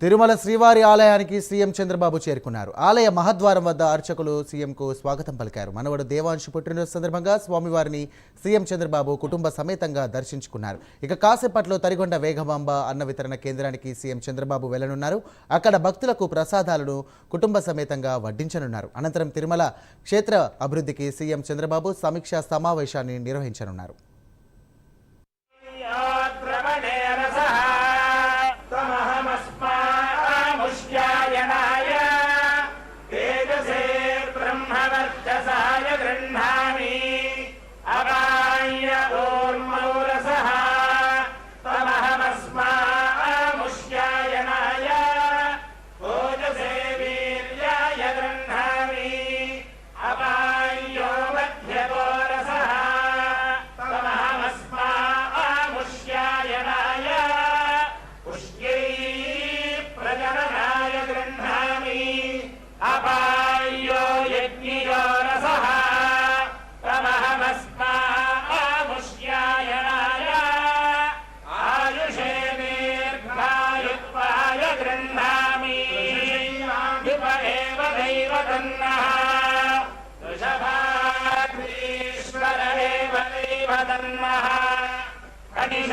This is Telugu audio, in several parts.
తిరుమల శ్రీవారి ఆలయానికి సీఎం చంద్రబాబు చేరుకున్నారు. ఆలయ మహద్వారం వద్ద అర్చకులు సీఎంకు స్వాగతం పలికారు. మనవడు దేవాంశు పుట్టినరోజు సందర్భంగా స్వామివారిని సీఎం చంద్రబాబు కుటుంబ సమేతంగా దర్శించుకున్నారు. ఇక కాసేపట్లో తరిగొండ వేగమాంబ అన్న వితరణ కేంద్రానికి సీఎం చంద్రబాబు వెళ్ళనున్నారు. అక్కడ భక్తులకు ప్రసాదాలను కుటుంబ సమేతంగా వడ్డించనున్నారు. అనంతరం తిరుమల క్షేత్ర అభివృద్ధికి సీఎం చంద్రబాబు సమీక్షా సమావేశాన్ని నిర్వహించనున్నారు.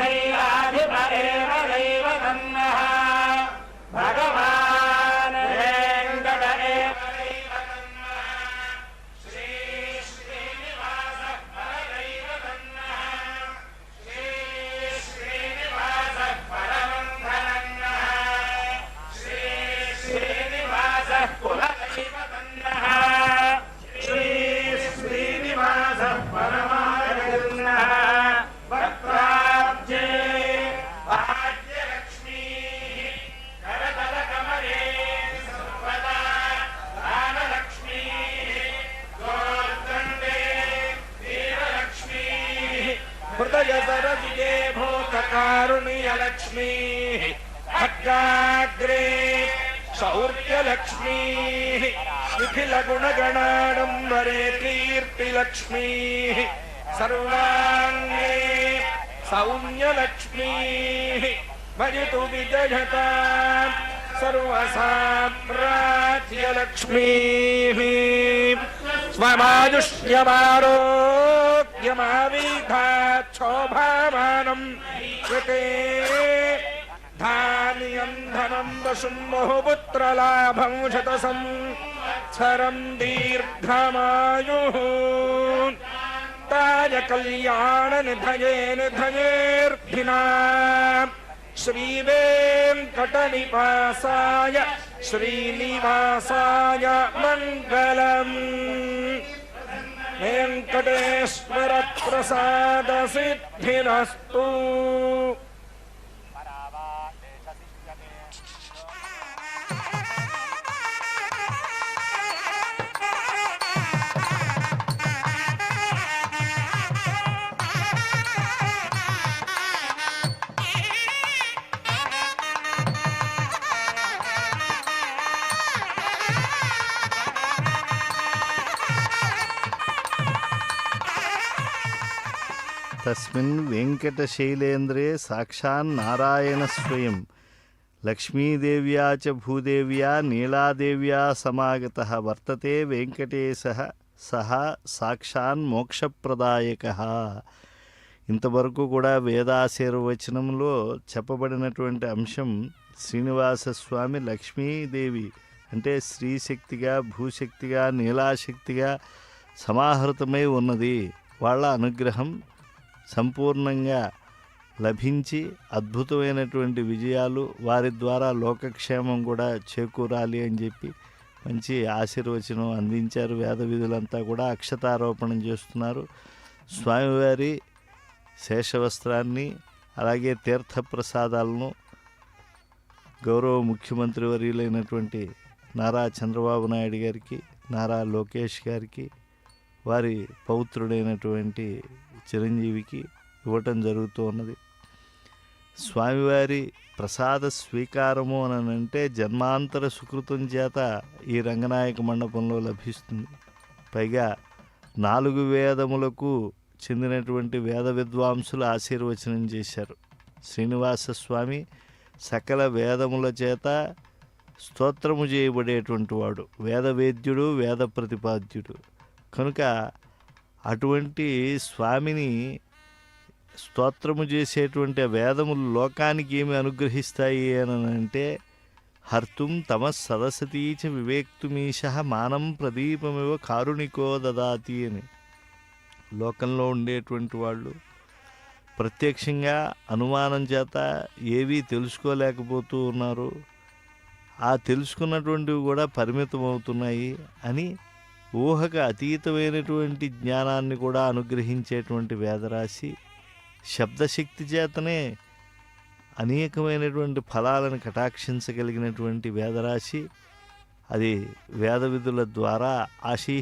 దైవతన్నః कारुण्यलक्ष्मीः भद्राग्रे शौर्य लक्ष्मी शिथिल गुण गणाडंबरे कीर्ति लक्ष्मी सर्वांगे सौम्य लक्ष्मी भजतु विजयता सर्वसाम्राज्यलक्ष्मीः स्वमायुष्यमारोग्यमाविधाक्षोभामानम् స్వమాయుష్యమారోగ్యమావీఘాక్షోభామానం కృతే ధాన్యం ధనం వశుం బహుపుత్రలాభం శత సంవత్సరం దీర్ఘమాయు తాయ కళ్యాణ నిధయే నిధయేర్ధినా తస్మిన్ వెంకటశైలేంద్రే సాక్షాన్ నారాయణ స్వయం లక్ష్మీదేవ్యా చ భూదేవ్యా నీలాదేవ్యా సమాగత వర్తతే వెంకటేశ సహ సాక్షాన్ మోక్షప్రదాయక ఇంతవరకు కూడా వేదాశీర్వచనంలో చెప్పబడినటువంటి అంశం శ్రీనివాసస్వామి లక్ష్మీదేవి అంటే స్త్రీశక్తిగా భూశక్తిగా నీలాశక్తిగా సమాహృతమై ఉన్నది. వాళ్ళ అనుగ్రహం సంపూర్ణంగా లభించి అద్భుతమైనటువంటి విజయాలు వారి ద్వారా లోకక్షేమం కూడా చేకూరాలి అని చెప్పి మంచి ఆశీర్వచనం అందించారు. వేద విధులంతా కూడా అక్షతారోపణం చేస్తున్నారు. స్వామివారి శేషవస్త్రాన్ని అలాగే తీర్థప్రసాదాలను గౌరవ ముఖ్యమంత్రి వర్యులైనటువంటి నారా చంద్రబాబు నాయుడు గారికి నారా లోకేష్ గారికి వారి పౌత్రుడైనటువంటి చిరంజీవికి ఇవ్వటం జరుగుతూ ఉన్నది. స్వామివారి ప్రసాద స్వీకారము అని అంటే జన్మాంతర సుకృతం చేత ఈ రంగనాయక మండపంలో లభిస్తుంది. పైగా నాలుగు వేదములకు చెందినటువంటి వేద విద్వాంసులు ఆశీర్వచనం చేశారు. శ్రీనివాస స్వామి సకల వేదముల చేత స్తోత్రము చేయబడేటువంటి వాడు. వేదవేద్యుడు వేద ప్రతిపాద్యుడు. కనుక అటువంటి స్వామిని స్తోత్రము చేసేటువంటి వేదములు లోకానికి ఏమి అనుగ్రహిస్తాయి అని అంటే హర్తుం తమ సరస్వతీచ వివేక్తుమీశ మానం ప్రదీపమివ కారుణికో దదాతి అని. లోకంలో ఉండేటువంటి వాళ్ళు ప్రత్యక్షంగా అనుమానం చేత ఏవీ తెలుసుకోలేకపోతూ ఉన్నారు. ఆ తెలుసుకున్నటువంటివి కూడా పరిమితం అవుతున్నాయి అని ఊహకు అతీతమైనటువంటి జ్ఞానాన్ని కూడా అనుగ్రహించేటువంటి వేదరాశి శబ్దశక్తి చేతనే అనేకమైనటువంటి ఫలాలను కటాక్షించగలిగినటువంటి వేదరాశి. అది వేద విధుల ద్వారా ఆశీ